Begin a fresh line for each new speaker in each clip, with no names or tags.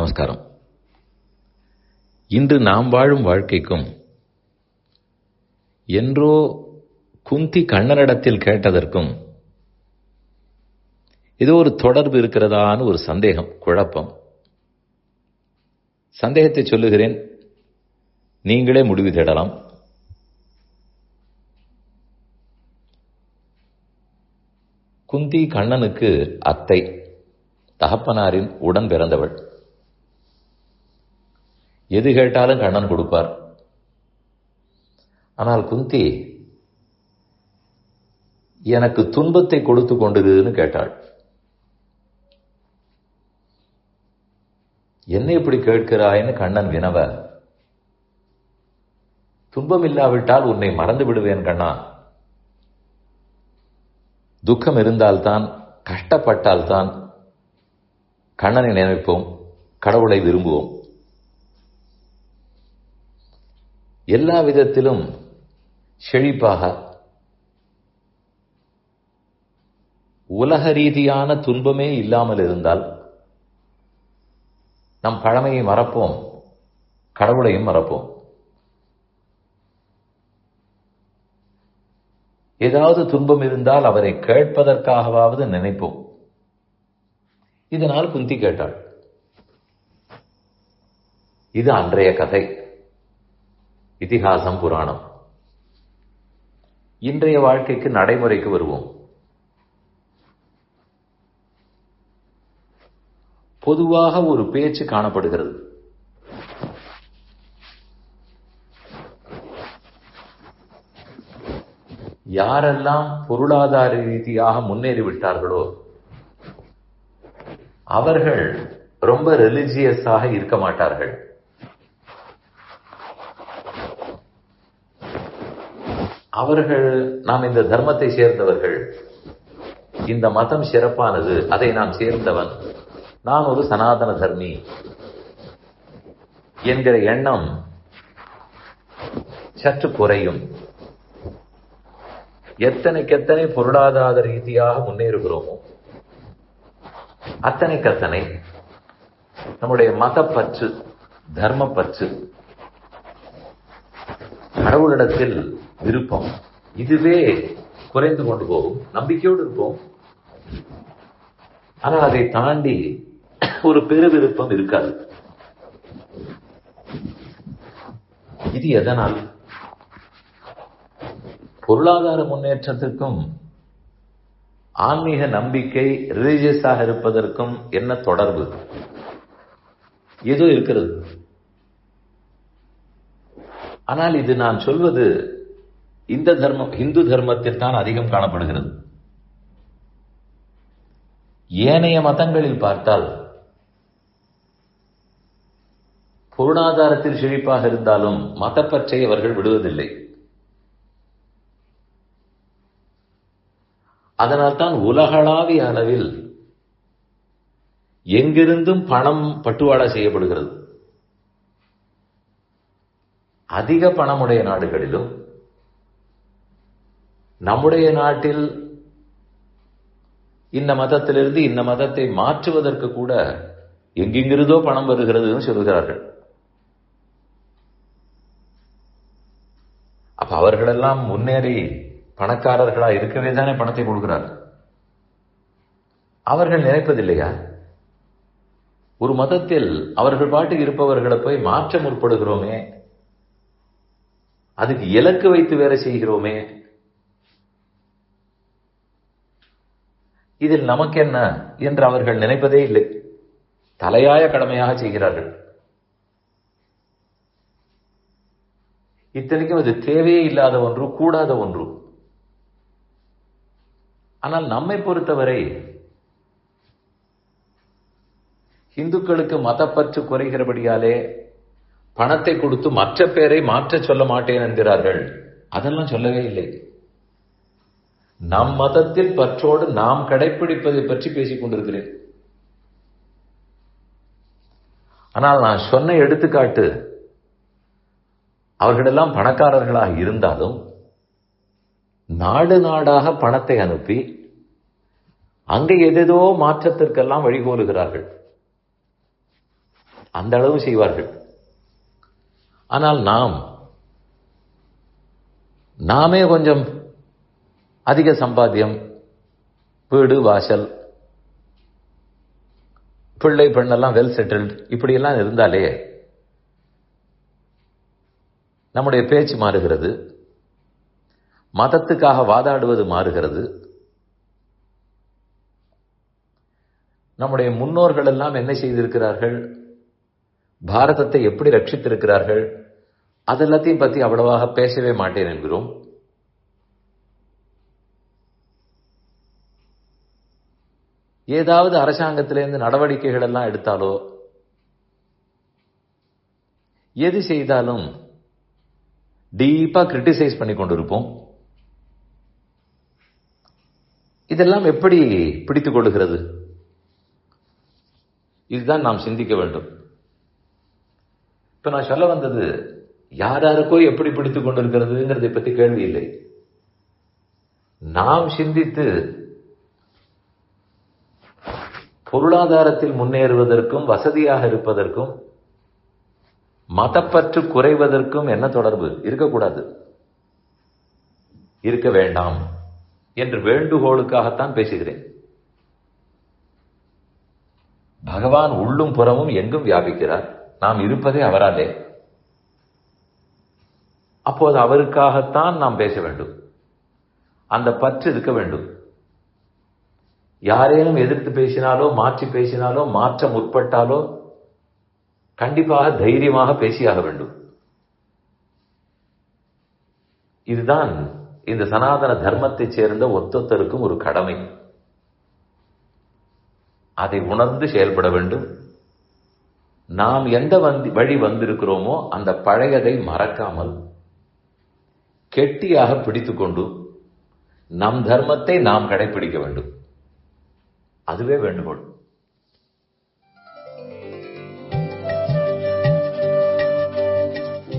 நமஸ்காரம். இன்று நாம் வாழும் வாழ்க்கைக்கும் என்றோ குந்தி கண்ணனிடத்தில் கேட்டதற்கும் ஏதோ ஒரு தொடர்பு இருக்கிறதான்னு ஒரு சந்தேகம் குழப்பம். சந்தேகத்தை சொல்லுகிறேன். நீங்களே முடிவு தேடலாம். குந்தி கண்ணனுக்கு அத்தை தகப்பனாரின் உடன் பிறந்தவள். எது கேட்டாலும் கண்ணன் கொடுப்பார். ஆனால் குந்தி எனக்கு துன்பத்தை கொடுத்து கொண்டிருதுன்னு கேட்டாள். என்ன இப்படி கேட்கிறாயின்னு கண்ணன் வினவ துன்பம் இல்லாவிட்டால் உன்னை மறந்து விடுவேன் கண்ணா. துக்கம் இருந்தால்தான் கஷ்டப்பட்டால்தான் கண்ணனை நினைப்போம் கடவுளை விரும்புவோம். எல்லா விதத்திலும் செழிப்பாக உலக ரீதியான துன்பமே இல்லாமல் இருந்தால் நம் பழமையை மறப்போம் கடவுளையும் மறப்போம். ஏதாவது துன்பம் இருந்தால் அவரை கேட்பதற்காகவாவது நினைப்போம். இதனால் குந்தி கேட்டாள். இது அன்றைய கதை. இதிகாசம் புராணம். இன்றைய வாழ்க்கைக்கு நடைமுறைக்கு வருவோம். பொதுவாக ஒரு பேச்சு காணப்படுகிறது. யாரெல்லாம் பொருளாதார ரீதியாக முன்னேறிவிட்டார்களோ அவர்கள் ரொம்ப ரிலிஜியஸாக இருக்க மாட்டார்கள். அவர்கள் நாம் இந்த தர்மத்தை சேர்ந்தவர்கள். இந்த மதம் சிறப்பானது அதை நான் சேர்ந்தவன். நான் ஒரு சனாதன தர்மி. என்கிற எண்ணம் சற்று குறையும். எத்தனைக்கெத்தனை பொருளாதார ரீதியாக முன்னேறுகிறோமோ அத்தனைக்கத்தனை நம்முடைய மதப்பற்று தர்மப்பற்று கடவுளிடத்தில் விருப்பம். இதுவே குறைந்து கொண்டு போகும். நம்பிக்கையோடு இருப்போம். ஆனால் அதை தாண்டி ஒரு பெரு விருப்பம் இருக்காது. இது எதனால்? பொருளாதார முன்னேற்றத்திற்கும் ஆன்மீக நம்பிக்கை ரிலீஜியஸாக இருப்பதற்கும் என்ன தொடர்பு? ஏதோ இருக்கிறது. ஆனால் இது நான் சொல்வது இந்த தர்மம் இந்து தர்மத்தில் தான் அதிகம் காணப்படுகிறது. ஏனைய மதங்களில் பார்த்தால் பொருளாதாரத்தில் செழிப்பாக இருந்தாலும் மதப்பற்றை அவர்கள் விடுவதில்லை. அதனால்தான் உலகளாவிய அளவில் எங்கிருந்தும் பணம் பட்டுவாடா செய்யப்படுகிறது. அதிக பணமுடைய நாடுகளிலும் நம்முடைய நாட்டில் இந்த மதத்திலிருந்து இந்த மதத்தை மாற்றுவதற்கு கூட எங்கெங்கிருந்தோ பணம் வருகிறதுன்னு சொல்கிறார்கள். அப்ப அவர்களெல்லாம் முன்னேறி பணக்காரர்களா இருக்கவே தானே பணத்தை கொடுக்கிறார்கள் அவர்கள் நினைப்பதில்லையா? ஒரு மதத்தில் அவர்கள் பாட்டு இருப்பவர்களை போய் மாற்ற முற்படுகிறோமே அதுக்கு இலக்கு வைத்து வேற செய்கிறோமே இதில் நமக்கு என்ன என்று அவர்கள் நினைப்பதே இல்லை. தலையாய கடமையாக செய்கிறார்கள். இத்தனைக்கும் அது தேவையே இல்லாத ஒன்று கூடாத ஒன்று. ஆனால் நம்மை பொறுத்தவரை இந்துக்களுக்கு மதப்பற்று குறைகிறபடியாலே பணத்தை கொடுத்து மற்ற பேரை மாற்ற சொல்ல மாட்டேன் என்கிறார்கள். அதெல்லாம் சொல்லவே இல்லை. நம் மதத்தில் பற்றோடு நாம் கடைபிடிப்பதை பற்றி பேசிக் கொண்டிருக்கிறேன். ஆனால் நான் சொன்ன எடுத்துக்காட்டு அவர்களெல்லாம் பணக்காரர்களாக இருந்தாலும் நாடு நாடாக பணத்தை அனுப்பி அங்கே எதேதோ மாற்றத்திற்கெல்லாம் வழிகோலுகிறார்கள். அந்த அளவு செய்வார்கள். ஆனால் நாம் நாமே கொஞ்சம் அதிக சம்பாத்தியம் வீடு வாசல் பிள்ளை பெண்ணெல்லாம் வெல் செட்டில்டு இப்படியெல்லாம் இருந்தாலே நம்முடைய பேச்சு மாறுகிறது. மதத்துக்காக வாதாடுவது மாறுகிறது. நம்முடைய முன்னோர்கள் எல்லாம் என்ன செய்திருக்கிறார்கள்? பாரதத்தை எப்படி ரட்சித்திருக்கிறார்கள்? அதெல்லாத்தையும் பத்தி அவ்வளவாக பேசவே மாட்டேன் என்கிறோம். ஏதாவது அரசாங்கத்திலேருந்து நடவடிக்கைகள் எல்லாம் எடுத்தாலோ எது செய்தாலும் டீப்பா கிரிட்டிசைஸ் பண்ணி கொண்டிருப்போம். இதெல்லாம் எப்படி பிடித்துக் கொள்கிறது? இதுதான் நாம் சிந்திக்க வேண்டும். இப்ப நான் சொல்ல வந்தது யார் யாருக்கோ எப்படி பிடித்துக் கொண்டிருக்கிறதுங்கிறதை பத்தி கேள்வி இல்லை. நாம் சிந்தித்து பொருளாதாரத்தில் முன்னேறுவதற்கும் வசதியாக இருப்பதற்கும் மதப்பற்று குறைவதற்கும் என்ன தொடர்பு? இருக்கக்கூடாது. இருக்க வேண்டாம் என்று வேண்டுகோளுக்காகத்தான் பேசுகிறேன். பகவான் உள்ளும் புறமும் எங்கும் வியாபிக்கிறார். நாம் இருப்பதே அவராலே. அப்போது அவருக்காகத்தான் நாம் பேச வேண்டும். அந்த பற்று இருக்க வேண்டும். யாரேனும் எதிர்த்து பேசினாலோ மாற்றி பேசினாலோ மாற்ற முற்பட்டாலோ கண்டிப்பாக தைரியமாக பேசியாக வேண்டும். இதுதான் இந்த சனாதன தர்மத்தைச் சேர்ந்த ஒத்தொத்தருக்கும் ஒரு கடமை. அதை உணர்ந்து செயல்பட வேண்டும். நாம் எந்த வழி வந்திருக்கிறோமோ அந்த பழையதை மறக்காமல் கெட்டியாக பிடித்துக்கொண்டு நம் தர்மத்தை நாம் கடைபிடிக்க வேண்டும். அதுவே வேண்டுகோள்.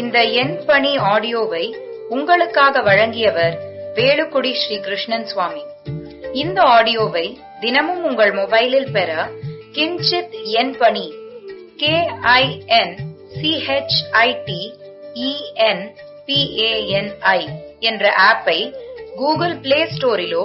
இந்த என் பணி ஆடியோவை உங்களுக்காக வழங்கியவர் வேலுக்குடி ஸ்ரீ கிருஷ்ணன் சுவாமி. இந்த ஆடியோவை தினமும் உங்கள் மொபைலில் பெற கிஞ்சித் எண் பணி கே ஐ என் சிஹெச்ஐடி இஎன் பிஏஎன்ஐ என்ற ஆப்பை கூகுள் பிளே ஸ்டோரிலோ